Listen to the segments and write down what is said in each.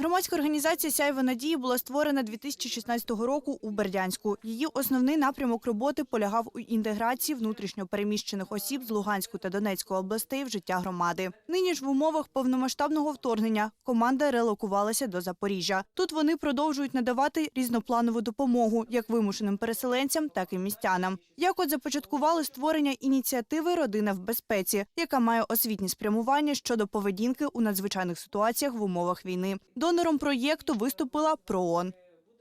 Громадська організація Сяйва надії була створена 2016 року у Бердянську. Її основний напрямок роботи полягав у інтеграції внутрішньо переміщених осіб з Луганської та Донецької областей в життя громади. Нині ж в умовах повномасштабного вторгнення команда релокувалася до Запоріжжя. Тут вони продовжують надавати різнопланову допомогу як вимушеним переселенцям, так і містянам. Як от започаткували створення ініціативи Родина в безпеці, яка має освітнє спрямування щодо поведінки у надзвичайних ситуаціях в умовах війни. Донором проєкту виступила ПРООН.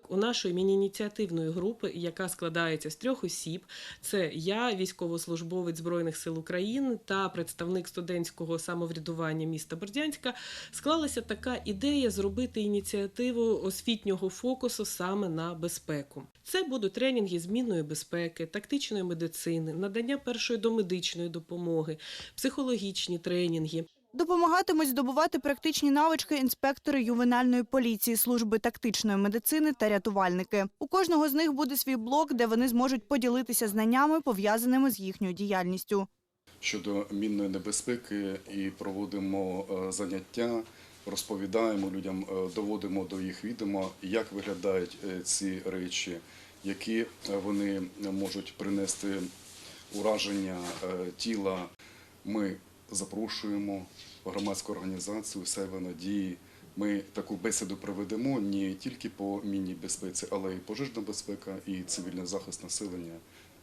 У нашої міні-ініціативної групи, яка складається з трьох осіб, це я, військовослужбовець Збройних сил України та представник студентського самоврядування міста Бердянська, склалася така ідея зробити ініціативу освітнього фокусу саме на безпеку. Це будуть тренінги змінної безпеки, тактичної медицини, надання першої домедичної допомоги, психологічні тренінги. Допомагатимуть здобувати практичні навички інспектори ювенальної поліції, служби тактичної медицини та рятувальники. У кожного з них буде свій блок, де вони зможуть поділитися знаннями, пов'язаними з їхньою діяльністю. щодо мінної небезпеки і проводимо е, заняття, розповідаємо людям, е, доводимо до їх відома, як виглядають е, ці речі, які вони можуть принести ураження тіла. Ми запрошуємо громадську організацію себе надії. Ми таку бесіду проведемо не тільки по мінній безпеці, але й пожежна безпека і цивільний захист населення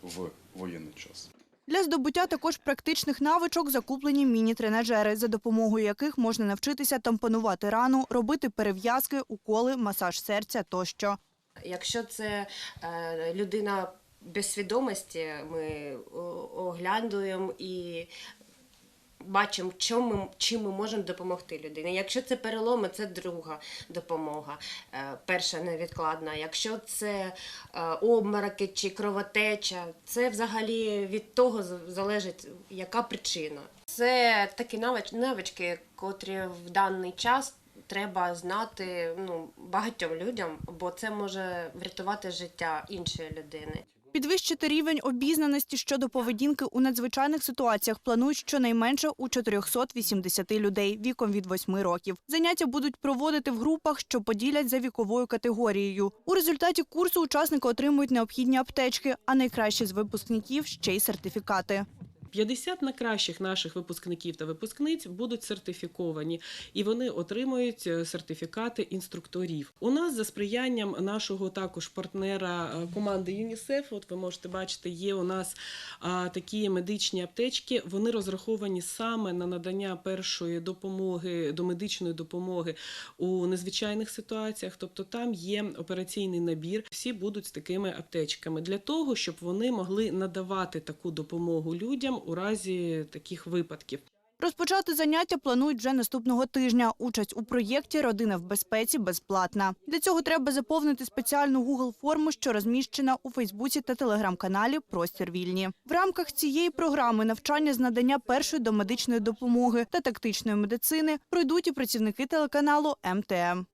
в воєнний час. Для здобуття також практичних навичок закуплені міні-тренажери, за допомогою яких можна навчитися тампонувати рану, робити перев'язки, уколи, масаж серця тощо. Якщо це е, людина без свідомості, ми оглядуємо і бачимо, чим ми, чим ми можемо допомогти людині. Якщо це переломи, це друга допомога, е, перша невідкладна. Якщо це е, обмороки чи кровотеча, це взагалі від того залежить, яка причина. Це такі навич, навички, котрі в даний час. Треба знати ну, багатьом людям, бо це може врятувати життя іншої людини. Підвищити рівень обізнаності щодо поведінки у надзвичайних ситуаціях планують щонайменше у 480 людей віком від 8 років. Заняття будуть проводити в групах, що поділять за віковою категорією. У результаті курсу учасники отримують необхідні аптечки, а найкращі з випускників ще й сертифікати. 50 найкращих наших випускників та випускниць будуть сертифіковані, і вони отримують е, сертифікати інструкторів. У нас за сприянням нашого також партнера е, команди ЮНІСЕФ. От ви можете бачити, є у нас такі медичні аптечки. Вони розраховані саме на надання першої допомоги до медичної допомоги у незвичайних ситуаціях. Тобто там є операційний набір. Всі будуть з такими аптечками для того, щоб вони могли надавати таку допомогу людям у разі таких випадків. Розпочати заняття планують вже наступного тижня. Участь у проєкті Родина в безпеці безплатна. Для цього треба заповнити спеціальну Google форму, що розміщена у Фейсбуці та телеграм-каналі Простір вільні. В рамках цієї програми навчання з надання першої домедичної допомоги та тактичної медицини пройдуть і працівники телеканалу МТМ.